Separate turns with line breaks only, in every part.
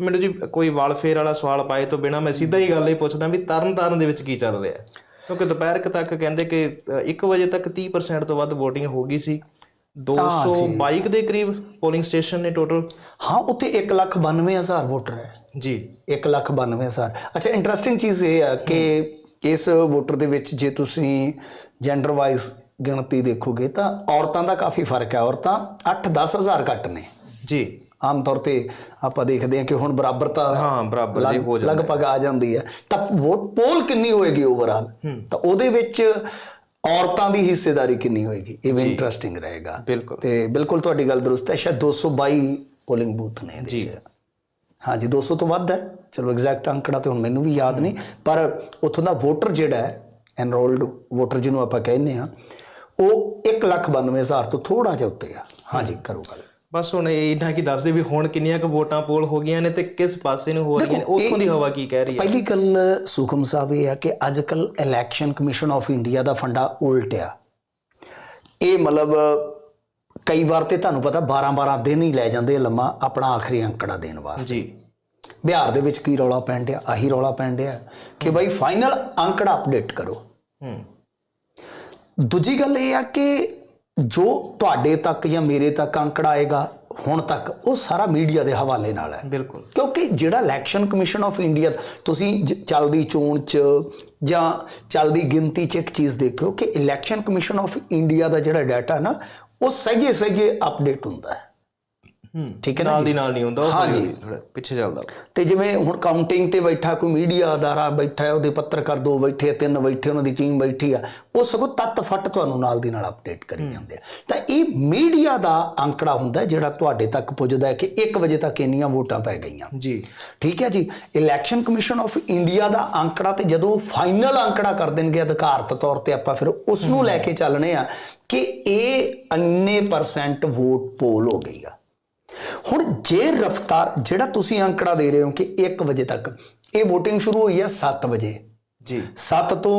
ਮੈਨੂੰ ਜੀ ਕੋਈ ਵਾਲਫੇਅਰ ਵਾਲਾ ਸਵਾਲ ਪਾਏ ਤੋਂ ਬਿਨਾ ਮੈਂ ਸਿੱਧਾ ਹੀ ਗੱਲ ਇਹ ਪੁੱਛਦਾ ਵੀ ਤਰਨ ਤਾਰਨ ਦੇ ਵਿੱਚ ਕੀ ਚੱਲ ਰਿਹਾ? ਕਿਉਂਕਿ ਦੁਪਹਿਰ ਤੱਕ ਕਹਿੰਦੇ ਕਿ 1 ਵਜੇ ਤੱਕ 30% ਤੋਂ ਵੱਧ VOTING ਹੋ ਗਈ ਸੀ। 222 ਦੇ ਕਰੀਬ ਪੋਲਿੰਗ ਸਟੇਸ਼ਨ ਨੇ ਟੋਟਲ
ਹਾਂ ਉੱਥੇ 192000 ਵੋਟਰ ਹੈ।
ਜੀ।
192000 ਅੱਛਾ ਇੰਟਰਸਟਿੰਗ ਚੀਜ਼ ਇਹ ਹੈ ਕਿ ਇਸ ਵੋਟਰ ਦੇ ਵਿੱਚ ਜੇ ਤੁਸੀਂ ਜੈਂਡਰ ਵਾਈਜ਼ ਗਿਣਤੀ ਦੇਖੋਗੇ ਤਾਂ ਔਰਤਾਂ ਦਾ ਕਾਫੀ ਫ਼ਰਕ ਹੈ। ਔਰਤਾਂ 8-10000 ਘੱਟ ਨੇ।
ਜੀ।
ਆਮ ਤੌਰ ਤੇ ਆਪਾਂ ਦੇਖਦੇ ਹਾਂ ਕਿ ਹੁਣ ਬਰਾਬਰਤਾ
ਹਾਂ ਬਰਾਬਰ ਜੀ ਹੋ ਜਾਂਦਾ।
ਲਗਭਗ ਆ ਜਾਂਦੀ ਹੈ। ਤਾਂ ਵੋਟ ਪੋਲ ਕਿੰਨੀ ਹੋਏਗੀ ਓਵਰਆਲ ਤਾਂ ਉਹਦੇ ਵਿੱਚ ਔਰਤਾਂ ਦੀ ਹਿੱਸੇਦਾਰੀ ਕਿੰਨੀ ਹੋਏਗੀ? ਇਹ ਵੀ ਇੰਟਰਸਟਿੰਗ ਰਹੇਗਾ।
ਬਿਲਕੁਲ।
ਤੇ ਬਿਲਕੁਲ ਤੁਹਾਡੀ ਗੱਲ ਦਰੁਸਤ ਹੈ। ਸ਼ਾਇਦ 222 ਪੋਲਿੰਗ ਬੂਥ ਨੇ ਇਹਦੇ
ਜੀ।
'ਚ। ਹਾਂਜੀ 200 ਤੋਂ ਵੱਧ ਹੈ। ਚਲੋ ਐਗਜ਼ੈਕਟ ਅੰਕੜਾ ਤੇ ਹੁਣ ਮੈਨੂੰ ਵੀ ਯਾਦ ਨਹੀਂ। ਪਰ ਉੱਥੋਂ ਦਾ ਵੋਟਰ ਜਿਹੜਾ ਹੈ ਐਨਰੋਲਡ ਵੋਟਰ ਜਿਹਨੂੰ ਆਪਾਂ ਕਹਿੰਦੇ ਆ ਉਹ 192000 ਤੋਂ ਥੋੜਾ ਜਿਹਾ ਉੱਤੇ ਆ। ਹਾਂਜੀ ਕਰੋ ਗੱਲ।
ਬਸ ਹੁਣ ਇਹ ਇੰਨਾ ਕੀ ਦੱਸਦੇ ਵੀ ਹੁਣ ਕਿੰਨੀਆਂ ਕੁ ਵੋਟਾਂ ਪੋਲ ਹੋ ਗਈਆਂ ਨੇ ਤੇ ਕਿਸ ਪਾਸੇ ਨੂੰ ਹੋ ਰਹੀਆਂ ਨੇ? ਉੱਥੋਂ ਦੀ ਹਵਾ ਕੀ ਕਹਿ ਰਹੀ ਹੈ?
ਪਹਿਲੀ ਗੱਲ ਸੁਖਮ ਸਾਹਿਬ ਇਹ ਹੈ ਕਿ ਅੱਜ ਕੱਲ ਇਲੈਕਸ਼ਨ ਕਮਿਸ਼ਨ ਆਫ ਇੰਡੀਆ ਦਾ ਫੰਡਾ ਉਲਟ ਆ। ਇਹ ਮਤਲਬ ਕਈ ਵਾਰ ਤੇ ਤੁਹਾਨੂੰ ਪਤਾ 12 12 ਦਿਨ ਹੀ ਲੈ ਜਾਂਦੇ ਲੰਮਾ ਆਪਣਾ ਆਖਰੀ ਅੰਕੜਾ ਦੇਣ ਵਾਸਤੇ।
ਜੀ।
ਬਿਹਾਰ ਦੇ ਵਿੱਚ ਕੀ ਰੌਲਾ ਪੈਣ ਡਿਆ? ਆਹੀ ਰੌਲਾ ਪੈਣ ਡਿਆ ਕਿ ਭਾਈ ਫਾਈਨਲ ਅੰਕੜਾ ਅਪਡੇਟ ਕਰੋ।
ਹੂੰ।
ਦੂਜੀ ਗੱਲ ਇਹ ਆ ਕਿ ਜੋ ਤੁਹਾਡੇ ਤੱਕ ਜਾਂ ਮੇਰੇ ਤੱਕ ਅੰਕੜਾ ਆਏਗਾ ਹੁਣ ਤੱਕ ਉਹ ਸਾਰਾ ਮੀਡੀਆ ਦੇ ਹਵਾਲੇ ਨਾਲ ਹੈ।
ਬਿਲਕੁਲ।
ਕਿਉਂਕਿ ਜਿਹੜਾ ਇਲੈਕਸ਼ਨ ਕਮਿਸ਼ਨ ਆਫ ਇੰਡੀਆ ਤੁਸੀਂ ਚੱਲਦੀ ਚੋਣ ਚ ਜਾਂ ਚੱਲਦੀ ਗਿਣਤੀ ਚ ਇੱਕ ਚੀਜ਼ ਦੇਖਿਓ ਕਿ ਇਲੈਕਸ਼ਨ ਕਮਿਸ਼ਨ ਆਫ ਇੰਡੀਆ ਦਾ ਜਿਹੜਾ ਡਾਟਾ ਨਾ ਉਹ ਸਹਜੇ ਸਹਜੇ ਅਪਡੇਟ ਹੁੰਦਾ ਹੂੰ। ਠੀਕ ਹੈ
ਨਾਲ? ਦੀ ਨਾਲ ਨਹੀਂ ਹੁੰਦਾ ਉਹ
ਹਾਂਜੀ।
ਥੋੜ੍ਹਾ ਪਿੱਛੇ ਚੱਲਦਾ।
ਤੇ ਜਿਵੇਂ ਹੁਣ ਕਾਊਂਟਿੰਗ ਤੇ ਬੈਠਾ ਕੋਈ ਮੀਡੀਆ ਅਦਾਰਾ ਬੈਠਾ ਹੈ ਉਹਦੇ ਪੱਤਰਕਾਰ ਦੋ ਬੈਠੇ ਆ, ਤਿੰਨ ਬੈਠੇ ਉਹਨਾਂ ਦੀ ਟੀਮ ਬੈਠੀ ਆ ਉਹ ਸਗੋਂ ਤੱਤ ਫੱਟ ਤੁਹਾਨੂੰ ਨਾਲ ਦੀ ਨਾਲ ਅਪਡੇਟ ਕਰੀ ਜਾਂਦੇ ਆ। ਤਾਂ ਇਹ ਮੀਡੀਆ ਦਾ ਅੰਕੜਾ ਹੁੰਦਾ ਜਿਹੜਾ ਤੁਹਾਡੇ ਤੱਕ ਪੁੱਜਦਾ ਹੈ ਕਿ 1 ਵਜੇ ਤੱਕ ਇੰਨੀਆਂ ਵੋਟਾਂ ਪੈ ਗਈਆਂ।
ਜੀ।
ਠੀਕ ਹੈ ਜੀ? ਇਲੈਕਸ਼ਨ ਕਮਿਸ਼ਨ ਆਫ ਇੰਡੀਆ ਦਾ ਅੰਕੜਾ ਤੇ ਜਦੋਂ ਫਾਈਨਲ ਅੰਕੜਾ ਕਰ ਦੇਣਗੇ ਅਧਿਕਾਰਤ ਤੌਰ ਤੇ ਆਪਾਂ ਫਿਰ ਉਸ ਨੂੰ ਲੈ ਕੇ ਚੱਲਣੇ ਆ ਕਿ ਇਹ ਇੰਨੇ ਪਰਸੈਂਟ ਵੋਟ ਪੋਲ ਹੋ ਗਈ ਆ। ਹੁਣ ਜੇ ਰਫਤਾਰ ਜਿਹੜਾ ਤੁਸੀਂ ਅੰਕੜਾ ਦੇ ਰਹੇ ਹੋ ਕਿ 1 ਵਜੇ ਤੱਕ ਇਹ VOTING ਸ਼ੁਰੂ ਹੋਈ ਆ 7 ਵਜੇ।
ਜੀ।
7 ਤੋਂ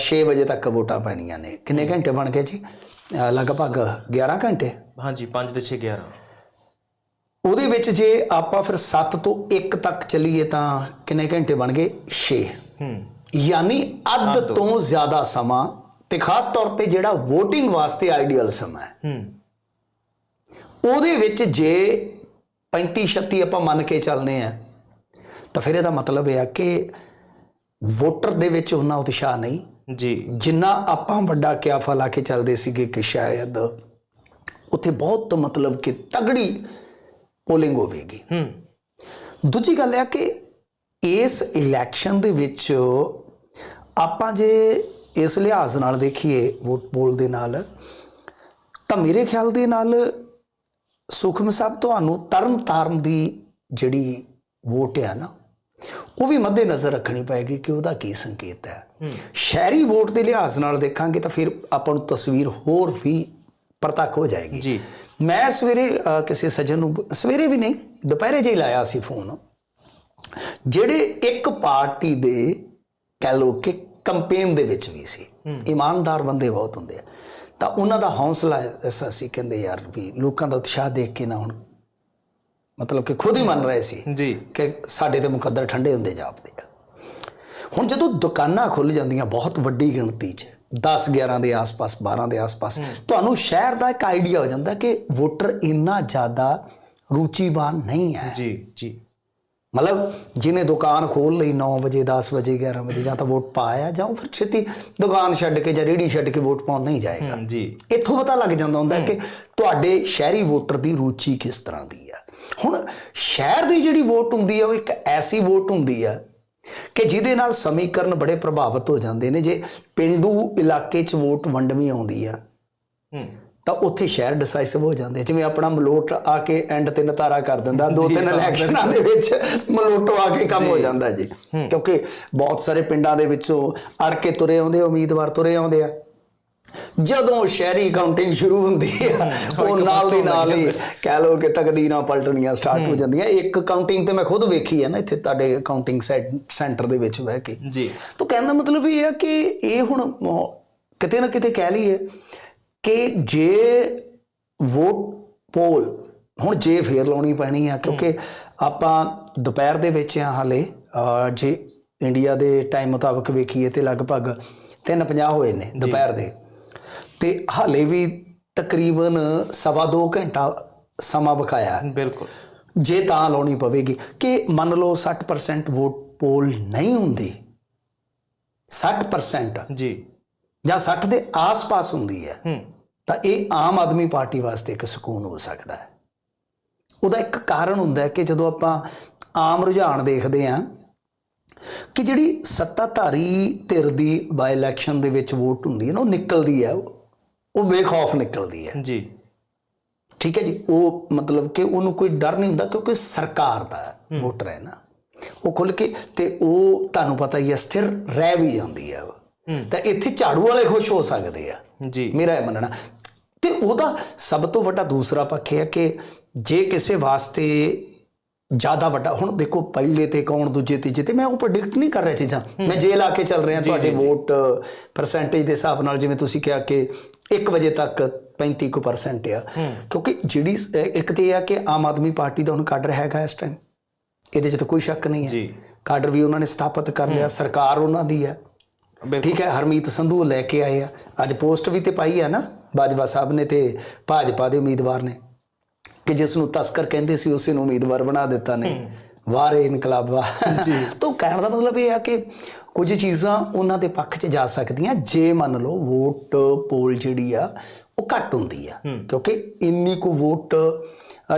6 ਵਜੇ ਤੱਕ ਵੋਟਾਂ ਪੈਣੀਆਂ ਨੇ। ਕਿੰਨੇ ਘੰਟੇ ਬਣ ਗਏ ਜੀ? ਲਗਭਗ 11 ਘੰਟੇ।
ਹਾਂਜੀ 5 ਤੇ 6 11
ਉਹਦੇ ਵਿੱਚ ਜੇ ਆਪਾਂ ਫਿਰ 7 ਤੋਂ 1 ਤੱਕ ਚੱਲੀਏ ਤਾਂ ਕਿੰਨੇ ਘੰਟੇ ਬਣ ਗਏ? 6
ਹੂੰ।
ਯਾਨੀ ਅੱਧ ਤੋਂ ਜ਼ਿਆਦਾ ਸਮਾਂ ਤੇ ਖਾਸ ਤੌਰ ਤੇ ਜਿਹੜਾ VOTING ਵਾਸਤੇ ਆਈਡੀਅਲ ਸਮਾਂ ਹੈ।
ਹੂੰ।
ਉਹਦੇ ਵਿੱਚ ਜੇ 35 36 ਆਪਾਂ ਮੰਨ ਕੇ ਚੱਲਨੇ ਆ ਤਾਂ ਫਿਰ ਇਹਦਾ ਮਤਲਬ ਇਹ ਆ ਕਿ ਵੋਟਰ ਦੇ ਵਿੱਚ ਉਹਨਾਂ ਉਤਸ਼ਾਹ ਨਹੀਂ।
ਜੀ।
ਜਿੰਨਾ ਆਪਾਂ ਵੱਡਾ ਕਿਆਫਾ ਲਾ ਕੇ ਚੱਲਦੇ ਸੀਗੇ ਕਿ ਸ਼ਾਇਦ ਉੱਥੇ ਬਹੁਤ ਮਤਲਬ ਕਿ ਤਗੜੀ ਪੋਲਿੰਗ ਹੋਵੇਗੀ।
ਹੂੰ।
ਦੂਜੀ ਗੱਲ ਇਹ ਆ ਕਿ ਇਸ ਇਲੈਕਸ਼ਨ ਦੇ ਵਿੱਚ ਆਪਾਂ ਜੇ ਇਸ ਲਿਹਾਜ਼ ਨਾਲ ਦੇਖੀਏ ਵੋਟ ਪੋਲ ਦੇ ਨਾਲ ਤਾਂ ਮੇਰੇ ਖਿਆਲ ਦੇ ਨਾਲ ਸੁਖਮ ਸਾਹਿਬ ਤੁਹਾਨੂੰ ਤਰਨ ਤਾਰਨ ਦੀ ਜਿਹੜੀ ਵੋਟ ਹੈ ਨਾ ਉਹ ਵੀ ਮੱਦੇ ਨਜ਼ਰ ਰੱਖਣੀ ਪਏਗੀ ਕਿ ਉਹਦਾ ਕੀ ਸੰਕੇਤ ਹੈ। ਸ਼ਹਿਰੀ ਵੋਟ ਦੇ ਲਿਹਾਜ਼ ਨਾਲ ਦੇਖਾਂਗੇ ਤਾਂ ਫਿਰ ਆਪਾਂ ਨੂੰ ਤਸਵੀਰ ਹੋਰ ਵੀ ਪ੍ਰਤੱਖ ਹੋ ਜਾਏਗੀ।
ਜੀ।
ਮੈਂ ਸਵੇਰੇ ਕਿਸੇ ਸੱਜਣ ਨੂੰ ਸਵੇਰੇ ਵੀ ਨਹੀਂ ਦੁਪਹਿਰੇ ਜੇ ਲਾਇਆ ਸੀ ਫੋਨ। ਜਿਹੜੇ ਇੱਕ ਪਾਰਟੀ ਦੇ ਕਹਿ ਲੋ ਕਿ ਕੰਪੇਨ ਦੇ ਵਿੱਚ ਵੀ ਸੀ। ਇਮਾਨਦਾਰ ਬੰਦੇ ਬਹੁਤ ਹੁੰਦੇ ਆ। ਤਾਂ ਉਹਨਾਂ ਦਾ ਹੌਸਲਾ ਐਸਾ ਸੀ ਕਹਿੰਦੇ ਯਾਰ ਵੀ ਲੋਕਾਂ ਦਾ ਉਤਸ਼ਾਹ ਦੇਖ ਕੇ ਨਾ ਹੁਣ ਮਤਲਬ ਕਿ ਖੁਦ ਹੀ ਮੰਨ ਰਹੇ ਸੀ
ਜੀ।
ਕਿ ਸਾਡੇ ਤੇ ਮੁਕੱਦਰ ਠੰਡੇ ਹੁੰਦੇ ਜਾਪਦੇ ਆ। ਹੁਣ ਜਦੋਂ ਦੁਕਾਨਾਂ ਖੁੱਲ ਜਾਂਦੀਆਂ ਬਹੁਤ ਵੱਡੀ ਗਿਣਤੀ 'ਚ 10 11 ਦੇ ਆਸ-ਪਾਸ 12 ਦੇ ਆਸ-ਪਾਸ ਤੁਹਾਨੂੰ ਸ਼ਹਿਰ ਦਾ ਇੱਕ ਆਈਡੀਆ ਹੋ ਜਾਂਦਾ ਕਿ ਵੋਟਰ ਇੰਨਾ ਜ਼ਿਆਦਾ ਰੁਚੀਵਾਨ ਨਹੀਂ ਹੈ।
ਜੀ ਜੀ।
ਮਤਲਬ ਜਿਹਨੇ ਦੁਕਾਨ ਖੋਲ ਲਈ 9 ਵਜੇ 10 ਵਜੇ 11 ਵਜੇ ਜਾਂ ਤਾਂ ਵੋਟ ਪਾਇਆ ਜਾਂ ਉਹ ਫਿਰ ਛੇਤੀ ਦੁਕਾਨ ਛੱਡ ਕੇ ਜਾਂ ਰੇੜੀ ਛੱਡ ਕੇ ਵੋਟ ਪਾਉਣ ਨਹੀਂ ਜਾਏਗਾ।
ਜੀ।
ਇੱਥੋਂ ਪਤਾ ਲੱਗ ਜਾਂਦਾ ਹੁੰਦਾ ਕਿ ਤੁਹਾਡੇ ਸ਼ਹਿਰੀ ਵੋਟਰ ਦੀ ਰੁਚੀ ਕਿਸ ਤਰ੍ਹਾਂ ਦੀ ਹੈ ਹੁਣ ਸ਼ਹਿਰ ਦੀ ਜਿਹੜੀ ਵੋਟ ਹੁੰਦੀ ਹੈ ਉਹ ਇੱਕ ਐਸੀ ਵੋਟ ਹੁੰਦੀ ਹੈ ਕਿ ਜਿਹਦੇ ਨਾਲ ਸਮੀਕਰਨ ਬੜੇ ਪ੍ਰਭਾਵਿਤ ਹੋ ਜਾਂਦੇ ਨੇ। ਜੇ ਪਿੰਡੂ ਇਲਾਕੇ 'ਚ ਵੋਟ ਵੰਡਵੀਂ ਆਉਂਦੀ ਆ
ਹੂੰ।
ਤਾਂ ਉੱਥੇ ਸ਼ਹਿਰ ਡਿਸਾਈਸਿਵ ਹੋ ਜਾਂਦੇ ਆ। ਜਿਵੇਂ ਆਪਣਾ ਮਲੋਟ ਆ ਕੇ ਐਂਡ ਤੇ ਨਤਾਰਾ ਕਰ ਦਿੰਦਾ ਦੋ ਤਿੰਨ ਇਲੈਕਸ਼ਨਾਂ ਦੇ ਵਿੱਚ ਮਲੋਟੋ ਆ ਕੇ ਕੰਮ ਹੋ ਜਾਂਦਾ ਜੀ। ਕਿਉਂਕਿ ਬਹੁਤ ਸਾਰੇ ਪਿੰਡਾਂ ਦੇ ਵਿੱਚੋਂ ਅੜ ਕੇ ਤੁਰੇ ਆਉਂਦੇ ਉਮੀਦਵਾਰ ਤੁਰੇ ਆਉਂਦੇ ਆ। ਜਦੋਂ ਸ਼ਹਿਰੀ ਕਾਊਂਟਿੰਗ ਸ਼ੁਰੂ ਹੁੰਦੀ ਆ ਉਹ ਨਾਲ ਦੀ ਨਾਲ ਹੀ ਕਹਿ ਲਓ ਕਿ ਤਕਦੀਰਾਂ ਪਲਟਣੀਆਂ ਸਟਾਰਟ ਹੋ ਜਾਂਦੀਆਂ। ਇੱਕ ਕਾਊਂਟਿੰਗ ਤੇ ਮੈਂ ਖੁਦ ਵੇਖੀ ਹੈ ਨਾ ਇੱਥੇ ਤੁਹਾਡੇ ਕਾਊਂਟਿੰਗ ਸੈਂਟਰ ਦੇ ਵਿੱਚ ਬਹਿ ਕੇ।
ਜੀ।
ਤਾਂ ਕਹਿਣ ਦਾ ਮਤਲਬ ਇਹ ਹੈ ਕਿ ਇਹ ਹੁਣ ਕਿਤੇ ਨਾ ਕਿਤੇ ਕਹਿ ਲਈਏ ਕਿ ਜੇ ਵੋਟ ਪੋਲ ਹੁਣ ਜੇ ਫੇਰ ਲਾਉਣੀ ਪੈਣੀ ਆ ਕਿਉਂਕਿ ਆਪਾਂ ਦੁਪਹਿਰ ਦੇ ਵਿੱਚ ਆ ਹਾਲੇ ਜੇ ਇੰਡੀਆ ਦੇ ਟਾਈਮ ਮੁਤਾਬਕ ਵੇਖੀਏ ਤੇ ਲਗਭਗ 3:50 ਹੋਏ ਨੇ ਦੁਪਹਿਰ ਦੇ। ਤੇ ਹਾਲੇ ਵੀ ਤਕਰੀਬਨ ਸਵਾ ਦੋ ਘੰਟਾ ਸਮਾਂ ਬਕਾਇਆ ਹੈ।
ਬਿਲਕੁਲ।
ਜੇ ਤਾਂ ਲਾਉਣੀ ਪਵੇਗੀ ਕਿ ਮੰਨ ਲਓ 60% ਵੋਟ ਪੋਲ ਨਹੀਂ ਹੁੰਦੀ 60%
ਜੀ।
ਜਾਂ 60 ਦੇ ਆਸ-ਪਾਸ ਹੁੰਦੀ ਹੈ ਤਾਂ ਇਹ ਆਮ ਆਦਮੀ ਪਾਰਟੀ ਵਾਸਤੇ ਇੱਕ ਸਕੂਨ ਹੋ ਸਕਦਾ ਹੈ। ਉਹਦਾ ਇੱਕ ਕਾਰਨ ਹੁੰਦਾ ਹੈ ਕਿ ਜਦੋਂ ਆਪਾਂ ਆਮ ਰੁਝਾਨ ਦੇਖਦੇ ਹਾਂ ਕਿ ਜਿਹੜੀ ਸੱਤਾਧਾਰੀ ਧਿਰ ਦੀ ਬਾਈ ਇਲੈਕਸ਼ਨ ਦੇ ਵਿੱਚ ਵੋਟ ਹੁੰਦੀ ਹੈ ਨਾ ਉਹ ਨਿਕਲਦੀ ਹੈ ਉਹ ਬੇਖੌਫ ਨਿਕਲਦੀ ਹੈ।
ਜੀ।
ਠੀਕ ਹੈ ਜੀ? ਉਹ ਮਤਲਬ ਕਿ ਉਹਨੂੰ ਕੋਈ ਡਰ ਨਹੀਂ ਹੁੰਦਾ ਕਿਉਂਕਿ ਸਰਕਾਰ ਦਾ ਵੋਟਰ ਹੈ ਨਾ। ਉਹ ਖੁੱਲ ਕੇ ਤੇ ਉਹ ਤੁਹਾਨੂੰ ਪਤਾ ਹੀ ਹੈ ਸਥਿਰ ਰਹਿ ਵੀ ਜਾਂਦੀ ਹੈ। ਤਾਂ ਇੱਥੇ ਝਾੜੂ ਵਾਲੇ ਖੁਸ਼ ਹੋ ਸਕਦੇ ਆ।
ਜੀ।
ਮੇਰਾ ਇਹ ਮੰਨਣਾ। ਤੇ ਉਹਦਾ ਸਭ ਤੋਂ ਵੱਡਾ ਦੂਸਰਾ ਪੱਖ ਇਹ ਹੈ ਕਿ ਜੇ ਕਿਸੇ ਵਾਸਤੇ ਜ਼ਿਆਦਾ ਵੱਡਾ ਹੁਣ ਦੇਖੋ ਪਹਿਲੇ ਤੇ ਕੌਣ ਦੂਜੇ ਤੀਜੇ ਤੇ ਮੈਂ ਉਹ ਪ੍ਰੈਡਿਕਟ ਨਹੀਂ ਕਰ ਰਿਹਾ ਚੀਜ਼ਾਂ। ਮੈਂ ਜੇ ਲਾ ਕੇ ਚੱਲ ਰਿਹਾ ਤੁਹਾਡੇ ਵੋਟ ਪਰਸੈਂਟੇਜ ਦੇ ਹਿਸਾਬ ਨਾਲ ਜਿਵੇਂ ਤੁਸੀਂ ਕਿਹਾ ਕਿ 1 ਵਜੇ ਤੱਕ 35% ਆ। ਕਿਉਂਕਿ ਜਿਹੜੀ ਇੱਕ ਤੇ ਇਹ ਆ ਕਿ ਆਮ ਆਦਮੀ ਪਾਰਟੀ ਦਾ ਹੁਣ ਕਾਡਰ ਹੈਗਾ ਇਸ ਟਾਈਮ ਇਹਦੇ 'ਚ ਤਾਂ ਕੋਈ ਸ਼ੱਕ ਨਹੀਂ ਹੈ।
ਜੀ।
ਕਾਡਰ ਵੀ ਉਹਨਾਂ ਨੇ ਸਥਾਪਿਤ ਕਰ ਲਿਆ ਸਰਕਾਰ ਉਹਨਾਂ ਦੀ ਹੈ। ਠੀਕ ਹੈ ਹਰਮੀਤ ਸੰਧੂ ਲੈ ਕੇ ਆਏ ਆ। ਅੱਜ ਪੋਸਟ ਵੀ ਤੇ ਪਾਈ ਆ ਨਾ ਬਾਜਵਾ ਸਾਹਿਬ ਨੇ ਤੇ ਭਾਜਪਾ ਦੇ ਉਮੀਦਵਾਰ ਨੇ। ਕਿ ਜਿਸ ਨੂੰ ਤਸਕਰ ਕਹਿੰਦੇ ਸੀ ਉਸੇ ਨੂੰ ਉਮੀਦਵਾਰ ਬਣਾ ਦਿੱਤਾ ਨੇ। ਵਾਰੇ ਇਨਕਲਾਬਾ। ਜੀ। ਤਾਂ ਕਹਿਣ ਦਾ ਮਤਲਬ ਇਹ ਆ ਕਿ ਕੁਝ ਚੀਜ਼ਾਂ ਉਹਨਾਂ ਦੇ ਪੱਖ 'ਚ ਜਾ ਸਕਦੀਆਂ। ਜੇ ਮੰਨ ਲਓ ਵੋਟ ਪੋਲ ਜਿਹੜੀ ਆ ਉਹ ਘੱਟ ਹੁੰਦੀ ਆ। ਕਿਉਂਕਿ ਇੰਨੀ ਕੁ ਵੋਟ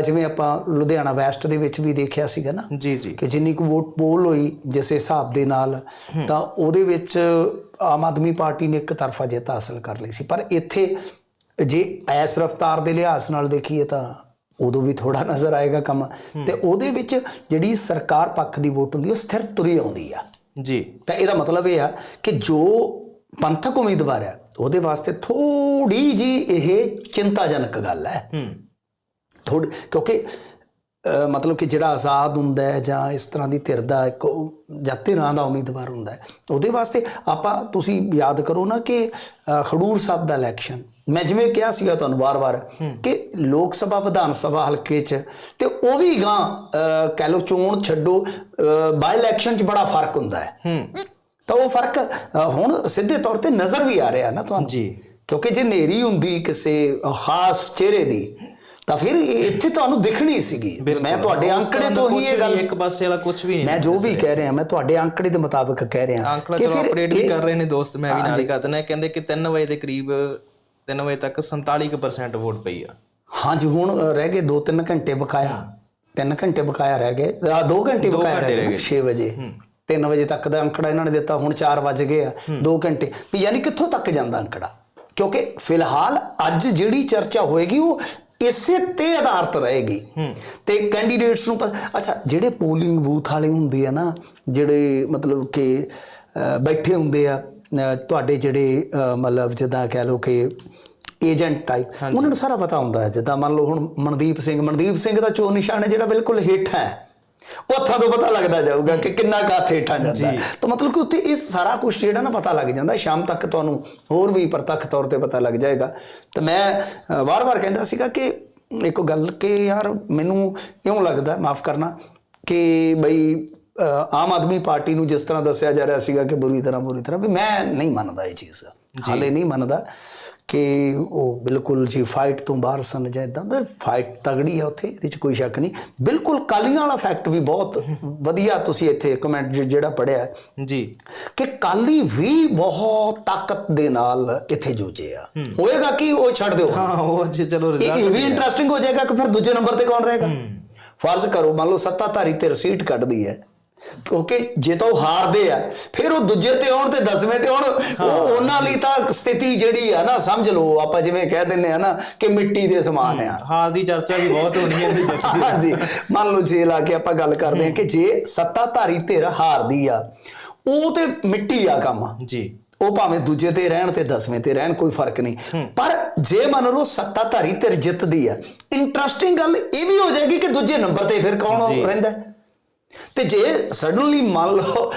ਜਿਵੇਂ ਆਪਾਂ ਲੁਧਿਆਣਾ ਵੈਸਟ ਦੇ ਵਿੱਚ ਵੀ ਦੇਖਿਆ ਸੀਗਾ ਨਾ
ਜੀ ਜੀ।
ਕਿ ਜਿੰਨੀ ਕੁ ਵੋਟ ਪੋਲ ਹੋਈ ਜਿਸ ਹਿਸਾਬ ਦੇ ਨਾਲ ਤਾਂ ਉਹਦੇ ਵਿੱਚ ਆਮ ਆਦਮੀ ਪਾਰਟੀ ਨੇ ਇੱਕ ਤਰਫਾ ਜਿੱਤ ਹਾਸਲ ਕਰ ਲਈ ਸੀ। ਪਰ ਇੱਥੇ ਜੇ ਐਸ ਰਫਤਾਰ ਦੇ ਲਿਹਾਜ਼ ਨਾਲ ਦੇਖੀਏ ਤਾਂ ਉਦੋਂ ਵੀ ਥੋੜਾ ਨਜ਼ਰ ਆਏਗਾ ਕੰਮ। ਤੇ ਉਹਦੇ ਵਿੱਚ ਜਿਹੜੀ ਸਰਕਾਰ ਪੱਖ ਦੀ ਵੋਟ ਹੁੰਦੀ ਉਹ ਸਥਿਰ ਤੁਰੀ ਆਉਂਦੀ ਆ।
ਜੀ।
ਤਾਂ ਇਹਦਾ ਮਤਲਬ ਇਹ ਆ ਕਿ ਜੋ ਪੰਥਕ ਉਮੀਦਵਾਰ ਹੈ ਉਹਦੇ ਵਾਸਤੇ ਥੋੜੀ ਜੀ ਇਹ ਚਿੰਤਾਜਨਕ ਗੱਲ ਹੈ।
ਹੂੰ।
ਥੋੜੀ ਕਿਉਂਕਿ ਮਤਲਬ ਕਿ ਜਿਹੜਾ ਆਜ਼ਾਦ ਹੁੰਦਾ ਹੈ ਜਾਂ ਇਸ ਤਰ੍ਹਾਂ ਦੀ ਧਿਰ ਦਾ ਇੱਕ ਜਾਂ ਧਿਰਾਂ ਦਾ ਉਮੀਦਵਾਰ ਹੁੰਦਾ ਹੈ ਉਹਦੇ ਵਾਸਤੇ ਆਪਾਂ ਤੁਸੀਂ ਯਾਦ ਕਰੋ ਨਾ ਕਿ ਖਡੂਰ ਸਾਹਿਬ ਦਾ ਇਲੈਕਸ਼ਨ ਮੈਂ ਜਿਵੇਂ ਕਿਹਾ ਸੀਗਾ ਤੁਹਾਨੂੰ ਵਾਰ-ਵਾਰ ਕਿ ਲੋਕ ਸਭਾ ਵਿਧਾਨ ਸਭਾ ਹਲਕੇ 'ਚ ਤੇ ਉਹ ਵੀ ਗਾਂ ਕਹਿ ਲਓ ਚੋਣ ਛੱਡੋ ਬਾਈ ਇਲੈਕਸ਼ਨ 'ਚ ਬੜਾ ਫ਼ਰਕ ਹੁੰਦਾ ਹੈ। ਤਾਂ ਉਹ ਫ਼ਰਕ ਹੁਣ ਸਿੱਧੇ ਤੌਰ ਤੇ ਨਜ਼ਰ ਵੀ ਆ ਰਿਹਾ ਨਾ ਤੁਹਾਨੂੰ।
ਜੀ।
ਕਿਉਂਕਿ ਜੇ ਨੇਰੀ ਹੁੰਦੀ ਕਿਸੇ ਖਾਸ ਚਿਹਰੇ ਦੀ ਤਾਂ ਫਿਰ ਇੱਥੇ ਤੁਹਾਨੂੰ ਦਿਖਣੀ ਸੀਗੀ। ਮੈਂ ਤੁਹਾਡੇ ਅੰਕੜੇ ਤੋਂ ਹੀ ਇਹ ਗੱਲ
ਇੱਕ ਪਾਸੇ ਵਾਲਾ ਕੁਝ ਵੀ ਨਹੀਂ
ਮੈਂ ਜੋ ਵੀ ਕਹਿ ਰਿਹਾ ਮੈਂ ਤੁਹਾਡੇ ਅੰਕੜੇ ਦੇ ਮੁਤਾਬਕ ਕਹਿ ਰਿਹਾ
ਅੰਕੜਾ ਚਲੋ ਅਪਡੇਟ ਵੀ ਕਰ ਰਹੇ ਨੇ ਦੋਸਤ ਮੈਂ ਵੀ ਨਾਲ ਹੀ ਕਹਿੰਦੇ ਕਿ 3 ਵਜੇ ਦੇ ਕਰੀਬ 3 ਵਜੇ ਤੱਕ 47% ਵੋਟ ਪਈ ਆ।
ਹਾਂਜੀ ਹੁਣ ਰਹਿ ਗਏ 2-3 ਘੰਟੇ ਬਕਾਇਆ। 3 ਘੰਟੇ ਬਕਾਇਆ ਰਹਿ ਗਏ। 2 ਘੰਟੇ
ਦੋ
ਬਕਾਇਆ
ਘੰਟੇ
ਰਹਿ ਗਏ। 6 ਵਜੇ। 3 ਵਜੇ ਤੱਕ ਦਾ ਅੰਕੜਾ ਇਹਨਾਂ ਨੇ ਦਿੱਤਾ ਹੁਣ 4 ਵਜ ਗਏ ਆ। 2 ਘੰਟੇ। ਵੀ ਯਾਨੀ ਕਿੱਥੋਂ ਤੱਕ ਜਾਂਦਾ ਅੰਕੜਾ? ਕਿਉਂਕਿ ਫਿਲਹਾਲ ਅੱਜ ਜਿਹੜੀ ਚਰਚਾ ਹੋਏਗੀ ਉਹ ਇਸੇ ਤੇ ਆਧਾਰਿਤ ਰਹੇਗੀ। ਤੇ ਕੈਂਡੀਡੇਟਸ ਨੂੰ ਅੱਛਾ ਜਿਹੜੇ ਪੋਲਿੰਗ ਬੂਥ ਵਾਲੇ ਹੁੰਦੇ ਆ ਨਾ ਜਿਹੜੇ ਮਤਲਬ ਕਿ ਬੈਠੇ ਹੁੰਦੇ ਆ ਤੁਹਾਡੇ ਜਿਹੜੇ ਮਤਲਬ ਜਿੱਦਾਂ ਕਹਿ ਲਓ ਕਿ ਏਜੰਟ ਟਾਈਪ ਉਹਨਾਂ ਨੂੰ ਸਾਰਾ ਪਤਾ ਹੁੰਦਾ ਹੈ। ਜਿੱਦਾਂ ਮੰਨ ਲਓ ਹੁਣ ਮਨਦੀਪ ਸਿੰਘ ਮਨਦੀਪ ਸਿੰਘ ਦਾ ਚੋਣ ਨਿਸ਼ਾਨ ਹੈ ਜਿਹੜਾ ਬਿਲਕੁਲ ਹੇਠਾਂ ਹੈ। ਉੱਥਾਂ ਤੋਂ ਪਤਾ ਲੱਗਦਾ ਜਾਊਗਾ ਕਿ ਕਿੰਨਾ ਕੱਥ ਹੇਠਾਂ ਜਾਂਦਾ। ਹੈ ਤਾਂ ਮਤਲਬ ਕਿ ਉੱਥੇ ਇਹ ਸਾਰਾ ਕੁਝ ਜਿਹੜਾ ਨਾ ਪਤਾ ਲੱਗ ਜਾਂਦਾ ਸ਼ਾਮ ਤੱਕ ਤੁਹਾਨੂੰ ਹੋਰ ਵੀ ਪ੍ਰਤੱਖ ਤੌਰ ਤੇ ਪਤਾ ਲੱਗ ਜਾਏਗਾ। ਤਾਂ ਮੈਂ ਵਾਰ-ਵਾਰ ਕਹਿੰਦਾ ਸੀਗਾ ਕਿ ਇੱਕ ਗੱਲ ਕਿ ਯਾਰ ਮੈਨੂੰ ਇਉਂ ਲੱਗਦਾ ਮਾਫ ਕਰਨਾ ਕਿ ਬਈ ਆਮ ਆਦਮੀ ਪਾਰਟੀ ਨੂੰ ਜਿਸ ਤਰ੍ਹਾਂ ਦੱਸਿਆ ਜਾ ਰਿਹਾ ਸੀਗਾ ਕਿ ਬੁਰੀ ਤਰ੍ਹਾਂ ਬੁਰੀ ਤਰ੍ਹਾਂ ਵੀ ਮੈਂ ਨਹੀਂ ਮੰਨਦਾ ਇਹ ਚੀਜ਼। ਹਾਲੇ ਨਹੀਂ ਮੰਨਦਾ। ਕਿ ਉਹ ਬਿਲਕੁਲ ਜੀ ਫਾਈਟ ਤੋਂ ਬਾਹਰ ਸਨ ਜਾਂ ਇਦਾਂ ਦਾ ਫਾਈਟ ਤਗੜੀ ਹੈ ਉੱਥੇ ਇਹਦੇ 'ਚ ਕੋਈ ਸ਼ੱਕ ਨਹੀਂ। ਬਿਲਕੁਲ ਕਾਲੀਆਂ ਵਾਲਾ ਫੈਕਟ ਵੀ ਬਹੁਤ ਵਧੀਆ ਤੁਸੀਂ ਇੱਥੇ ਕਮੈਂਟ ਜਿਹੜਾ ਪੜਿਆ
ਜੀ।
ਕਿ ਕਾਲੀ ਵੀ ਬਹੁਤ ਤਾਕਤ ਦੇ ਨਾਲ ਇੱਥੇ ਜੂਝੇ ਆ। ਹੋਏਗਾ ਕਿ ਉਹ ਛੱਡ ਦਿਓ?
ਹਾਂ ਉਹ ਅੱਜ ਚਲੋ ਰਿਜ਼ਲਟ
ਇਹ ਵੀ ਇੰਟਰਸਟਿੰਗ ਹੋ ਜਾਏਗਾ ਕਿ ਫਿਰ ਦੂਜੇ ਨੰਬਰ ਤੇ ਕੌਣ ਰਹੇਗਾ? ਫਰਜ਼ ਕਰੋ ਮੰਨ ਲਓ ਸੱਤਾਧਾਰੀ ਤੇ ਰਸੀਟ ਕੱਢਦੀ ਹੈ। ਕਿਉਂਕਿ ਜੇ ਤਾਂ ਉਹ ਹਾਰਦੇ ਆ ਫਿਰ ਉਹ ਦੂਜੇ ਤੇ ਆਉਣ ਤੇ ਦਸਵੇਂ ਤੇ ਆਉਣ ਉਹ ਉਹਨਾਂ ਲਈ ਤਾਂ ਸਥਿਤੀ ਜਿਹੜੀ ਆ ਨਾ ਸਮਝ ਲਓ ਆਪਾਂ ਜਿਵੇਂ ਕਹਿ ਦਿੰਨੇ ਆ ਨਾ ਕਿ ਮਿੱਟੀ ਦੇ ਸਮਾਨ ਆ।
ਹਾਰ ਦੀ ਚਰਚਾ ਵੀ ਬਹੁਤ ਹੋਣੀ ਹੈ ਇਹਦੀ।
ਹਾਂਜੀ ਮੰਨ ਲਓ ਜੇ ਲਾ ਕੇ ਆਪਾਂ ਗੱਲ ਕਰਦੇ ਹਾਂ ਕਿ ਜੇ ਸੱਤਾਧਾਰੀ ਧਿਰ ਹਾਰਦੀ ਆ ਉਹ ਤੇ ਮਿੱਟੀ ਆ ਕੰਮ।
ਜੀ।
ਉਹ ਭਾਵੇਂ ਦੂਜੇ ਤੇ ਰਹਿਣ ਤੇ ਦਸਵੇਂ ਤੇ ਰਹਿਣ ਕੋਈ ਫ਼ਰਕ ਨਹੀਂ। ਪਰ ਜੇ ਮੰਨ ਲਓ ਸੱਤਾਧਾਰੀ ਧਿਰ ਜਿੱਤਦੀ ਆ ਇੰਟਰਸਟਿੰਗ ਗੱਲ ਇਹ ਵੀ ਹੋ ਜਾਏਗੀ ਕਿ ਦੂਜੇ ਨੰਬਰ ਤੇ ਫਿਰ ਕੌਣ। ਰਹਿੰਦਾ? ਤੇ ਜੇ ਸਡਨਲੀ ਮੰਨ ਲਓ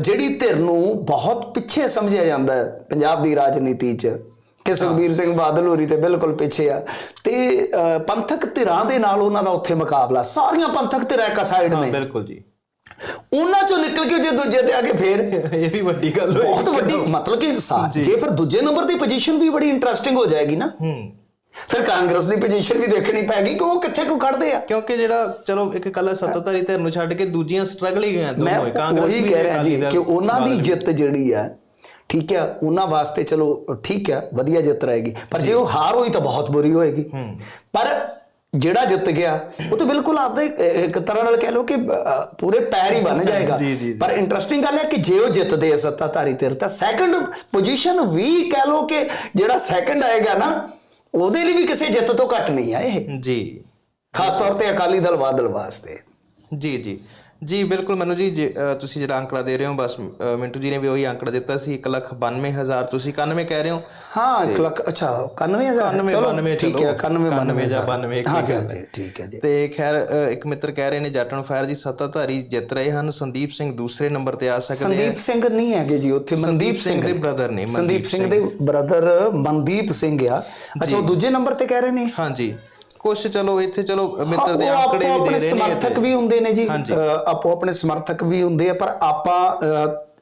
ਜਿਹੜੀ ਧਿਰ ਨੂੰ ਬਹੁਤ ਪਿੱਛੇ ਸਮਝਿਆ ਜਾਂਦਾ ਹੈ ਪੰਜਾਬ ਦੀ ਰਾਜਨੀਤੀ 'ਚ ਕਿ ਸੁਖਬੀਰ ਸਿੰਘ ਬਾਦਲ ਹੋਰੀ ਤੇ ਬਿਲਕੁਲ ਪਿੱਛੇ ਆ ਤੇ ਪੰਥਕ ਧਿਰਾਂ ਦੇ ਨਾਲ ਉਹਨਾਂ ਦਾ ਉੱਥੇ ਮੁਕਾਬਲਾ ਸਾਰੀਆਂ ਪੰਥਕ ਧਿਰਾਂ ਇੱਕ ਸਾਈਡ ਨੇ।
ਬਿਲਕੁਲ ਜੀ।
ਉਹਨਾਂ ਚੋਂ ਨਿਕਲ ਕੇ ਜੇ ਦੂਜੇ ਤੇ ਆ ਕੇ ਫੇਰ
ਇਹ ਵੀ ਵੱਡੀ ਗੱਲ ਹੋਈ।
ਬਹੁਤ ਵੱਡੀ ਮਤਲਬ ਕਿ ਜੇ। ਫਿਰ ਦੂਜੇ ਨੰਬਰ ਦੀ ਪੋਜੀਸ਼ਨ ਵੀ ਬੜੀ ਇੰਟਰਸਟਿੰਗ ਹੋ ਜਾਏਗੀ ਨਾ।
ਹੂੰ।
ਫਿਰ ਕਾਂਗਰਸ ਦੀ ਪੋਜੀਸ਼ਨ ਵੀ ਦੇਖਣੀ ਪੈਗੀ ਕਿ ਉਹ ਕਿੱਥੇ ਕੋ ਖੜਦੇ ਆ।
ਕਿਉਂਕਿ ਜਿਹੜਾ ਚਲੋ ਇੱਕ ਕੱਲਾ ਸੱਤਾਧਾਰੀ ਧਿਰ ਨੂੰ ਛੱਡ ਕੇ ਦੂਜੀਆਂ ਸਟਰਗਲ ਹੀ
ਮੈਂ
ਦੋਨੋਂ ਹੀ, ਕਾਂਗਰਸ ਵੀ
ਕਹਿ ਰਿਹਾ ਜੀ ਕਿ ਉਹਨਾਂ ਦੀ। ਜਿੱਤ ਜਿਹੜੀ ਆ ਠੀਕ ਹੈ ਉਹਨਾਂ ਵਾਸਤੇ ਚਲੋ ਠੀਕ ਹੈ ਵਧੀਆ ਜਿੱਤ ਰਹੇਗੀ। ਪਰ ਜੇ ਉਹ ਹਾਰ ਹੋਈ ਤਾਂ ਬਹੁਤ ਬੁਰੀ ਹੋਏਗੀ। ਪਰ ਜਿਹੜਾ ਜਿੱਤ ਗਿਆ ਉਹ ਤਾਂ ਬਿਲਕੁਲ ਆਪਦਾ ਇੱਕ- ਤਰ੍ਹਾਂ ਨਾਲ ਕਹਿ ਲਓ ਕਿ ਪੂਰੇ ਪੈਰ ਹੀ ਬਣ ਜਾਏਗਾ। ਪਰ ਇੰਟਰਸਟਿੰਗ ਗੱਲ ਹੈ ਕਿ ਜੇ ਉਹ ਜਿੱਤਦੇ ਆ ਸੱਤਾਧਾਰੀ ਧਿਰ ਤਾਂ ਸੈਕੰਡ ਪੋਜੀਸ਼ਨ ਵੀ ਕਹਿ ਲਓ ਕਿ ਜਿਹੜਾ ਸੈਕੰਡ ਆਏਗਾ ਨਾ ਉਹਦੇ ਲਈ ਵੀ ਕਿਸੇ ਜਿੱਤ ਤੋਂ ਘੱਟ ਨਹੀਂ ਆ ਇਹ।
ਜੀ।
ਖਾਸ ਤੌਰ ਤੇ ਅਕਾਲੀ ਦਲ ਬਾਦਲ ਵਾਸਤੇ
ਜੀ ਜੀ। ਜੀ ਬਿਲਕੁਲ ਮੈਨੂੰ ਜੀ ਜੇ, ਅ, ਤੁਸੀਂ ਜਿਹੜਾ ਅੰਕੜਾ ਦੇ ਰਹੇ ਹੋ ਬਸ ਅ, ਮਿੰਟੂ ਜੀ ਨੇ ਵੀ ਉਹੀ ਅੰਕੜਾ ਦਿੱਤਾ ਸੀ 192000 ਤੁਸੀਂ 91 ਕਹਿ ਰਹੇ ਹੋ?
ਹਾਂ ਇੱਕ ਲੱਖ ਅੱਛਾ 91000
91
ਚਲੋ
92
ਠੀਕ ਹੈ 91
91 ਜਾਂ 92
ਹਾਂ
ਕੀ ਗੱਲ
ਜੀ, ਠੀਕ ਹੈ ਜੀ।
ਤੇ ਖੈਰ ਅ, ਇੱਕ ਮਿੱਤਰ ਕਹਿ ਰਹੇ ਨੇ ਜੱਟਨ ਫਾਇਰ ਜੀ ਸੱਤਾਧਾਰੀ ਜਿੱਤ ਰਹੇ ਹਨ। ਸੰਦੀਪ ਸਿੰਘ ਦੂਸਰੇ ਨੰਬਰ ਤੇ ਆ ਸਕਦੇ
ਸੰਦੀਪ ਸਿੰਘ ਨਹੀਂ ਹੈਗੇ ਜੀ ਉੱਥੇ ਮਨਦੀਪ ਸਿੰਘ
ਦੇ ਬ੍ਰਦਰ ਨੇ
ਸੰਦੀਪ ਸਿੰਘ ਦੇ ਬ੍ਰਦਰ ਮਨਦੀਪ ਸਿੰਘ ਆ। ਅੱਛਾ ਉਹ ਦੂਜੇ ਨੰਬਰ ਤੇ ਕਹਿ ਰਹੇ ਨੇ?
ਹਾਂਜੀ ਕੁਛ ਚਲੋ ਇੱਥੇ ਚਲੋ ਮਿੱਤਰ ਦੇ ਅੰਕੜੇ ਵੀ ਦੇ ਰਹੇ ਨੇ
ਸਮਰਥਕ ਵੀ ਹੁੰਦੇ ਨੇ ਜੀ। ਆਪੋ ਆਪਣੇ ਸਮਰਥਕ ਵੀ ਹੁੰਦੇ ਆ ਪਰ ਆਪਾਂ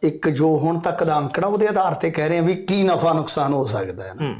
ਇੱਕ ਜੋ ਹੁਣ ਤੱਕ ਦਾ ਅੰਕੜਾ ਉਹਦੇ ਆਧਾਰ ਤੇ ਕਹਿ ਰਹੇ ਆ ਵੀ ਕੀ ਨਫਾ ਨੁਕਸਾਨ ਹੋ ਸਕਦਾ ਹੈ ਨਾ।